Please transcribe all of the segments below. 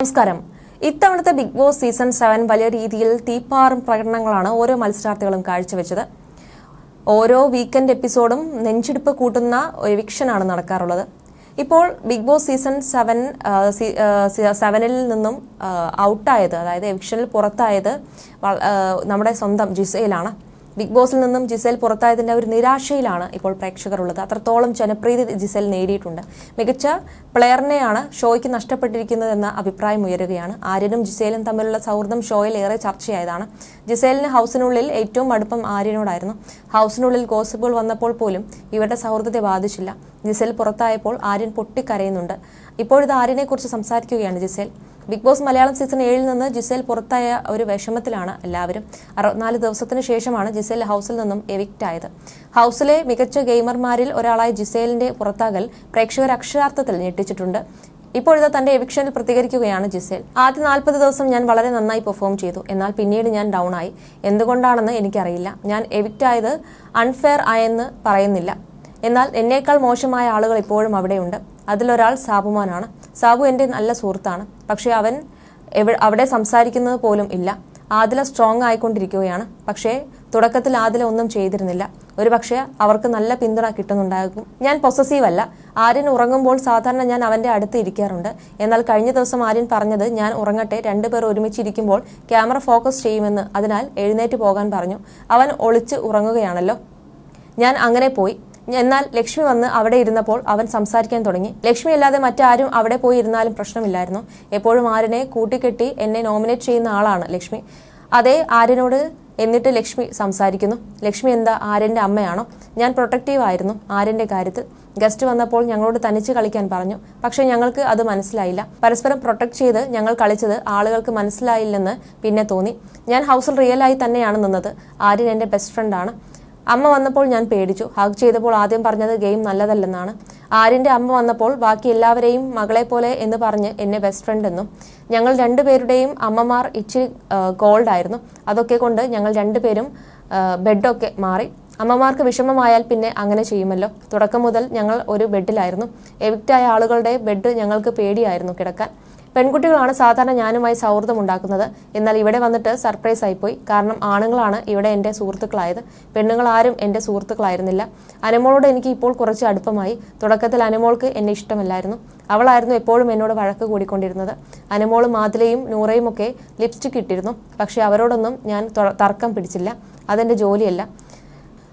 നമസ്കാരം. ഇത്തവണത്തെ big boss season seven വലിയ രീതിയിൽ തീപ്പാറും പ്രകടനങ്ങളാണ് ഓരോ മത്സരാർത്ഥികളും കാഴ്ചവെച്ചത്. ഓരോ വീക്കെൻഡ് എപ്പിസോഡും നെഞ്ചിടിപ്പ് കൂട്ടുന്ന എവിക്ഷനാണ് നടക്കാറുള്ളത്. ഇപ്പോൾ ബിഗ് ബോസ് സീസൺ സെവൻ സെവനിൽ നിന്നും ഔട്ടായത് അതായത് എവിക്ഷനിൽ പുറത്തായത് നമ്മുടെ സ്വന്തം ജിസയിലാണ്. ബിഗ് ബോസിൽ നിന്നും ജിസേൽ പുറത്തായതിന്റെ ഒരു നിരാശയിലാണ് ഇപ്പോൾ പ്രേക്ഷകർ ഉള്ളത് അത്രത്തോളം ജനപ്രീതി ജിസേൽ നേടിയിട്ടുണ്ട്. മികച്ച പ്ലെയറിനെയാണ് ഷോയ്ക്ക് നഷ്ടപ്പെട്ടിരിക്കുന്നതെന്ന അഭിപ്രായം ഉയരുകയാണ്. ആര്യനും ജിസേലും തമ്മിലുള്ള സൗഹൃദം ഷോയിൽ ഏറെ ചർച്ചയായതാണ്. ജിസേലിന് ഹൗസിനുള്ളിൽ ഏറ്റവും അടുപ്പം ആര്യനോടായിരുന്നു. ഹൗസിനുള്ളിൽ ഗോസിപ്പുകൾ വന്നപ്പോൾ പോലും ഇവരുടെ സൗഹൃദത്തെ ബാധിച്ചില്ല. ജിസേൽ പുറത്തായപ്പോൾ ആര്യൻ പൊട്ടിക്കരയുന്നുണ്ട്. ഇപ്പോഴിത് ആര്യനെക്കുറിച്ച് സംസാരിക്കുകയാണ് Gisele. Big Boss Malayalam season ഏഴിൽ നിന്ന് ജിസേൽ പുറത്തായ ഒരു വിഷമത്തിലാണ് എല്ലാവരും. അറുപത്തിനാല് ദിവസത്തിന് ശേഷമാണ് ജിസേൽ ഹൗസിൽ നിന്നും എവിക്റ്റ് ആയത്. ഹൗസിലെ മികച്ച ഗെയിമർമാരിൽ ഒരാളായ ജിസേലിന്റെ പുറത്താകൽ പ്രേക്ഷകർ അക്ഷരാർത്ഥത്തിൽ ഞെട്ടിച്ചിട്ടുണ്ട്. ഇപ്പോഴത്തെ തന്റെ എവിക്ഷനിൽ പ്രതികരിക്കുകയാണ് ജിസേൽ. ആദ്യ നാൽപ്പത് ദിവസം ഞാൻ വളരെ നന്നായി പെർഫോം ചെയ്തു. എന്നാൽ പിന്നീട് ഞാൻ ഡൗൺ ആയി. എന്തുകൊണ്ടാണെന്ന് എനിക്കറിയില്ല. ഞാൻ എവിക്റ്റ് ആയത് അൺഫെയർ ആയെന്ന് പറയുന്നില്ല. എന്നാൽ എന്നേക്കാൾ മോശമായ ആളുകൾ ഇപ്പോഴും അവിടെയുണ്ട്. അതിലൊരാൾ സാബുമാനാണ്. സാബു എന്റെ നല്ല സുഹൃത്താണ്. പക്ഷേ അവൻ അവിടെ സംസാരിക്കുന്നത് പോലും ഇല്ല. ആദില സ്ട്രോങ് ആയിക്കൊണ്ടിരിക്കുകയാണ്. പക്ഷേ തുടക്കത്തിൽ ആദില ഒന്നും ചെയ്തിരുന്നില്ല. ഒരു പക്ഷേ അവർക്ക് നല്ല പിന്തുണ കിട്ടുന്നുണ്ടാകും. ഞാൻ പൊസസീവ് അല്ല. ആര്യൻ ഉറങ്ങുമ്പോൾ സാധാരണ ഞാൻ അവന്റെ അടുത്ത് ഇരിക്കാറുണ്ട്. എന്നാൽ കഴിഞ്ഞ ദിവസം ആര്യൻ പറഞ്ഞത് ഞാൻ ഉറങ്ങട്ടെ രണ്ടുപേർ ഒരുമിച്ചിരിക്കുമ്പോൾ ക്യാമറ ഫോക്കസ് ചെയ്യുമെന്ന്. അതിനാൽ എഴുന്നേറ്റ് പോകാൻ പറഞ്ഞു. അവൻ ഒളിച്ച് ഉറങ്ങുകയാണല്ലോ. ഞാൻ അങ്ങനെ പോയി. എന്നാൽ ലക്ഷ്മി വന്ന് അവിടെ ഇരുന്നപ്പോൾ അവൻ സംസാരിക്കാൻ തുടങ്ങി. ലക്ഷ്മി അല്ലാതെ മറ്റാരും അവിടെ പോയി ഇരുന്നാലും പ്രശ്നമില്ലായിരുന്നു. എപ്പോഴും ആരനെ കൂട്ടിക്കെട്ടി എന്നെ നോമിനേറ്റ് ചെയ്യുന്ന ആളാണ് ലക്ഷ്മി. അതേ ആര്യനോട് എന്നിട്ട് ലക്ഷ്മി സംസാരിക്കുന്നു. ലക്ഷ്മി എന്താ ആര്യന്റെ അമ്മയാണോ? ഞാൻ പ്രൊട്ടക്റ്റീവ് ആയിരുന്നു ആര്യന്റെ കാര്യത്തിൽ. ഗസ്റ്റ് വന്നപ്പോൾ ഞങ്ങളോട് തനിച്ച് കളിക്കാൻ പറഞ്ഞു. പക്ഷേ ഞങ്ങൾക്ക് അത് മനസ്സിലായില്ല. പരസ്പരം പ്രൊട്ടക്ട് ചെയ്ത് ഞങ്ങൾ കളിച്ചത് ആളുകൾക്ക് മനസ്സിലായില്ലെന്ന് പിന്നെ തോന്നി. ഞാൻ ഹൗസിൽ റിയലായി തന്നെയാണ് നിന്നത്. ആര്യൻ എന്റെ ബെസ്റ്റ് ഫ്രണ്ടാണ് അമ്മ വന്നപ്പോൾ ഞാൻ പേടിച്ചു. ഹഗ് ചെയ്തപ്പോൾ ആദ്യം പറഞ്ഞത് ഗെയിം നല്ലതല്ലെന്നാണ്. ആര്യന്റെ അമ്മ വന്നപ്പോൾ ബാക്കി എല്ലാവരെയും മകളെ പോലെ എന്ന് പറഞ്ഞ് എന്നെ ബെസ്റ്റ് ഫ്രണ്ട് എന്നും. ഞങ്ങൾ രണ്ടുപേരുടെയും അമ്മമാർ ഇച്ചിരി ഗോൾഡ് ആയിരുന്നു. അതൊക്കെ കൊണ്ട് ഞങ്ങൾ രണ്ടുപേരും ബെഡൊക്കെ മാറി. അമ്മമാർക്ക് വിഷമമായാൽ പിന്നെ അങ്ങനെ ചെയ്യുമല്ലോ. തുടക്കം മുതൽ ഞങ്ങൾ ഒരു ബെഡിലായിരുന്നു എവിക്റ്റായ ആളുകളുടെ ബെഡ് ഞങ്ങൾക്ക് പേടിയായിരുന്നു കിടക്കാൻ. പെൺകുട്ടികളാണ് സാധാരണ ഞാനുമായി സൗഹൃദം ഉണ്ടാക്കുന്നത് എന്നാൽ ഇവിടെ വന്നിട്ട് സർപ്രൈസ് ആയിപ്പോയി. കാരണം ആണുങ്ങളാണ് ഇവിടെ എന്റെ സുഹൃത്തുക്കളായത്. പെണ്ണുങ്ങൾ ആരും എന്റെ സുഹൃത്തുക്കളായിരുന്നില്ല. അനുമോളോട് എനിക്ക് ഇപ്പോൾ കുറച്ച് അടുപ്പമായി. തുടക്കത്തിൽ അനുമോൾക്ക് എന്നെ ഇഷ്ടമല്ലായിരുന്നു. അവളായിരുന്നു എപ്പോഴും എന്നോട് വഴക്ക് കൂടിക്കൊണ്ടിരുന്നത്. അനുമോളും മാതിലയും നൂറയും ഒക്കെ ലിപ്സ്റ്റിക് ഇട്ടിരുന്നു. പക്ഷേ അവരോടൊന്നും ഞാൻ തർക്കം പിടിച്ചില്ല. അതെന്റെ ജോലിയല്ല.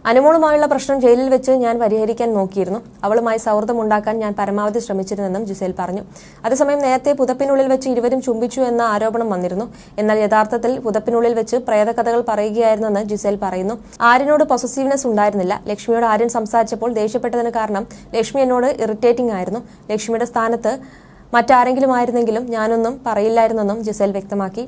അനുമോളുമായുള്ള പ്രശ്നം ജയിലിൽ വെച്ച് ഞാൻ പരിഹരിക്കാൻ നോക്കിയിരുന്നു. അവളുമായി സൗഹൃദം ഉണ്ടാക്കാൻ ഞാൻ പരമാവധി ശ്രമിച്ചിരുന്നെന്നും ജുസേൽ പറഞ്ഞു. അതേസമയം നേരത്തെ പുതപ്പിനുള്ളിൽ വെച്ച് ഇരുവരും ചുംബിച്ചു എന്ന ആരോപണം വന്നിരുന്നു. എന്നാൽ യഥാർത്ഥത്തിൽ പുതപ്പിനുള്ളിൽ വെച്ച് പ്രേതകഥകൾ പറയുകയായിരുന്നെന്ന് ജിസേൽ പറയുന്നു. ആര്യനോട് പൊസസീവ്നെസ് ഉണ്ടായിരുന്നില്ല. ലക്ഷ്മിയോട് ആര്യൻ സംസാരിച്ചപ്പോൾ ദേഷ്യപ്പെട്ടതിന് കാരണം ലക്ഷ്മി എന്നോട് ഇറിറ്റേറ്റിംഗ് ആയിരുന്നു. ലക്ഷ്മിയുടെ സ്ഥാനത്ത് മറ്റാരെങ്കിലും ആയിരുന്നെങ്കിലും ഞാനൊന്നും പറയില്ലായിരുന്നെന്നും ജിസേൽ വ്യക്തമാക്കി.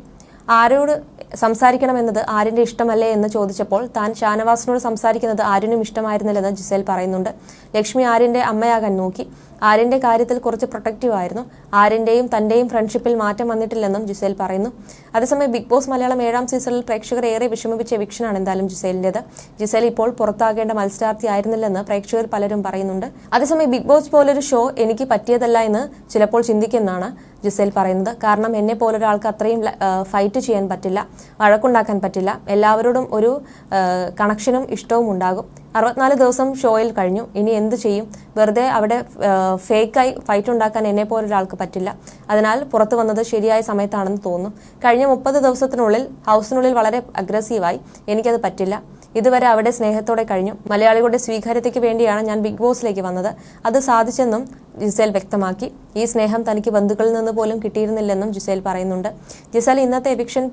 ആരോട് സംസാരിക്കണമെന്നത് ആരിന്റെ ഇഷ്ടമല്ലേ എന്ന് ചോദിച്ചപ്പോൾ താൻ ഷാനവാസിനോട് സംസാരിക്കുന്നത് ആരിനും ഇഷ്ടമായിരുന്നില്ലെന്ന് ജിസേൽ പറയുന്നുണ്ട്. ലക്ഷ്മി ആര്യന്റെ അമ്മയാകാൻ നോക്കി. ആര്യന്റെ കാര്യത്തിൽ കുറച്ച് പ്രൊട്ടക്റ്റീവ് ആയിരുന്നു. ആര്യന്റെയും തന്റെയും ഫ്രണ്ട്ഷിപ്പിൽ മാറ്റം വന്നിട്ടില്ലെന്നും ജിസേൽ പറയുന്നു. അതേസമയം ബിഗ് ബോസ് മലയാളം ഏഴാം സീസണിൽ പ്രേക്ഷകർ ഏറെ വിഷമിപ്പിച്ച എവിക്ഷനാണ് എന്തായാലും ജിസേലിന്റേത്. ജിസേൽ ഇപ്പോൾ പുറത്താകേണ്ട മത്സരാർത്ഥി ആയിരുന്നില്ലെന്ന് പ്രേക്ഷകർ പലരും പറയുന്നുണ്ട്. അതേസമയം ബിഗ് ബോസ് പോലൊരു ഷോ എനിക്ക് പറ്റിയതല്ല എന്ന് ചിലപ്പോൾ ചിന്തിക്കുന്നതാണ് ജിസേൽ പറയുന്നത്. കാരണം എന്നെ പോലൊരാൾക്ക് അത്രയും ഫൈറ്റ് ചെയ്യാൻ പറ്റില്ല വഴക്കുണ്ടാക്കാൻ പറ്റില്ല. എല്ലാവരോടും ഒരു കണക്ഷനും ഇഷ്ടവും ഉണ്ടാകും. അറുപത്തിനാല് ദിവസം ഷോയിൽ കഴിഞ്ഞു. ഇനി എന്ത് ചെയ്യും? വെറുതെ അവിടെ ഫേക്കായി ഫൈറ്റ് ഉണ്ടാക്കാൻ എന്നെ പോലൊരാൾക്ക് പറ്റില്ല. അതിനാൽ പുറത്തു വന്നത് ശരിയായ സമയത്താണെന്ന് തോന്നുന്നു കഴിഞ്ഞ മുപ്പത് ദിവസത്തിനുള്ളിൽ ഹൗസിനുള്ളിൽ വളരെ അഗ്രസീവായി എനിക്കത് പറ്റില്ല. ഇതുവരെ അവിടെ സ്നേഹത്തോടെ കഴിഞ്ഞു. മലയാളികളുടെ സ്വീകാര്യതയ്ക്ക് വേണ്ടിയാണ് ഞാൻ ബിഗ് ബോസിലേക്ക് വന്നത്. അത് സാധിച്ചെന്നും ജിസേൽ വ്യക്തമാക്കി. ഈ സ്നേഹം തനിക്ക് ബന്ധുക്കളിൽ നിന്ന് പോലും കിട്ടിയിരുന്നില്ലെന്നും ജിസേൽ പറയുന്നുണ്ട്. ജിസേൽ ഇന്നത്തെ എവിക്ഷൻ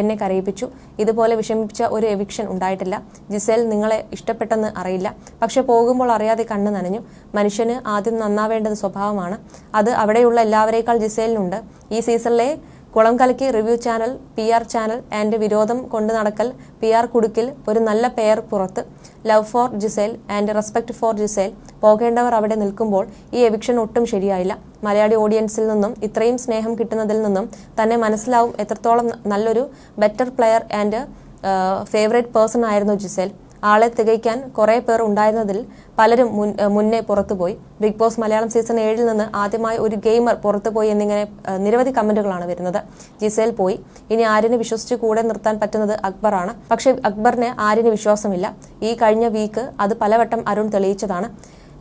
എന്നെ കരയിപ്പിച്ചു. ഇതുപോലെ വിഷമിപ്പിച്ച ഒരു എവിക്ഷൻ ഉണ്ടായിട്ടില്ല. ജിസേൽ നിങ്ങളെ ഇഷ്ടപ്പെട്ടെന്ന് അറിയില്ല. പക്ഷെ പോകുമ്പോൾ അറിയാതെ കണ്ണ് നനഞ്ഞു. മനുഷ്യന് ആദ്യം നന്നാവേണ്ടത് സ്വഭാവമാണ്. അത് അവിടെയുള്ള എല്ലാവരേക്കാൾ ജിസേലിനുണ്ട്. ഈ സീസണിലെ കുളം കലക്കി review channel P R channel and വിരോധം കൊണ്ടു നടക്കൽ പി ആർ കുടുക്കിൽ ഒരു നല്ല പെയർ പുറത്ത് love for Gisele and respect for Gisele പോകേണ്ടവർ അവിടെ നിൽക്കുമ്പോൾ ഈ എവിക്ഷൻ ഒട്ടും ശരിയായില്ല. മലയാളി ഓഡിയൻസിൽ നിന്നും ഇത്രയും സ്നേഹം കിട്ടുന്നതിൽ നിന്നും തന്നെ മനസ്സിലാവും എത്രത്തോളം നല്ലൊരു better player and favourite person ആയിരുന്നു ജിസേൽ. ആളെ തികയ്ക്കാൻ കുറേ പേർ ഉണ്ടായിരുന്നതിൽ പലരും മുന്നേ പുറത്തുപോയി. ബിഗ് ബോസ് മലയാളം സീസൺ ഏഴിൽ നിന്ന് ആദ്യമായി ഒരു ഗെയിമർ പുറത്തുപോയി എന്നിങ്ങനെ നിരവധി കമന്റുകളാണ് വരുന്നത്. ജിസേൽ പോയി. ഇനി ആര്യനെ വിശ്വസിച്ച് കൂടെ നിർത്താൻ പറ്റുന്നത് അക്ബറാണ് പക്ഷെ അക്ബറിന് ആര്യന് വിശ്വാസമില്ല. ഈ കഴിഞ്ഞ വീക്ക് അത് പലവട്ടം അരുൺ തെളിയിച്ചതാണ്.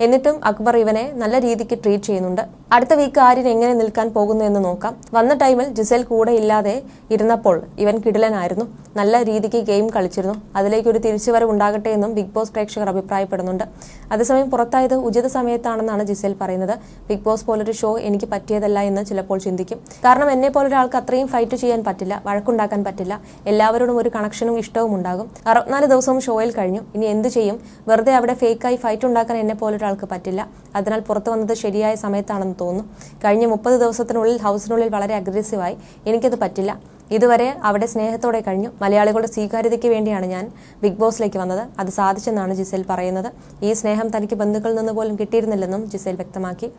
എന്നിട്ടും അക്ബർ ഇവനെ നല്ല രീതിക്ക് ട്രീറ്റ് ചെയ്യുന്നുണ്ട്. അടുത്ത വീക്ക് ആര്യൻ എങ്ങനെ നിൽക്കാൻ പോകുന്നു എന്ന് നോക്കാം. വന്ന ടൈമിൽ ജിസേൽ കൂടെ ഇല്ലാതെ ഇരുന്നപ്പോൾ ഇവൻ കിടിലനായിരുന്നു. നല്ല രീതിക്ക് ഗെയിം കളിച്ചിരുന്നു. അതിലേക്കൊരു തിരിച്ചുവരവ് ഉണ്ടാകട്ടെ എന്നും ബിഗ് ബോസ് പ്രേക്ഷകർ അഭിപ്രായപ്പെടുന്നുണ്ട്. അതേസമയം പുറത്തായത് ഉചിത സമയത്താണെന്നാണ് ജിസേൽ പറയുന്നത്. ബിഗ് ബോസ് പോലൊരു ഷോ എനിക്ക് പറ്റിയതല്ല എന്ന് ചിലപ്പോൾ ചിന്തിക്കും. കാരണം എന്നെ പോലൊരാൾക്ക് അത്രയും ഫൈറ്റ് ചെയ്യാൻ പറ്റില്ല വഴക്കുണ്ടാക്കാൻ പറ്റില്ല. എല്ലാവരോടും ഒരു കണക്ഷനും ഇഷ്ടവും ഉണ്ടാകും. അറുപത്തിനാല് ദിവസവും ഷോയിൽ കഴിഞ്ഞു. ഇനി എന്ത് ചെയ്യും? വെറുതെ അവിടെ ഫേക്കായി ഫൈറ്റ് ഉണ്ടാക്കാൻ എന്നെ പോലൊരാൾക്ക് പറ്റില്ല. അതിനാൽ പുറത്തു വന്നത് ശരിയായ സമയത്താണെന്ന് തോന്നുന്നു. കഴിഞ്ഞ മുപ്പത് ദിവസത്തിനുള്ളിൽ ഹൗസിനുള്ളിൽ വളരെ അഗ്രസീവായി എനിക്കത് പറ്റില്ല. ഇതുവരെ അവിടെ സ്നേഹത്തോടെ കഴിഞ്ഞു. മലയാളികളുടെ സ്വീകാര്യതയ്ക്ക് വേണ്ടിയാണ് ഞാൻ ബിഗ് ബോസിലേക്ക് വന്നത്. അത് സാധിച്ചെന്നാണ് ജിസേൽ പറയുന്നത്. ഈ സ്നേഹം തനിക്ക് ബന്ധുക്കളിൽ നിന്ന് പോലും കിട്ടിയിരുന്നില്ലെന്നും ജിസേൽ വ്യക്തമാക്കി.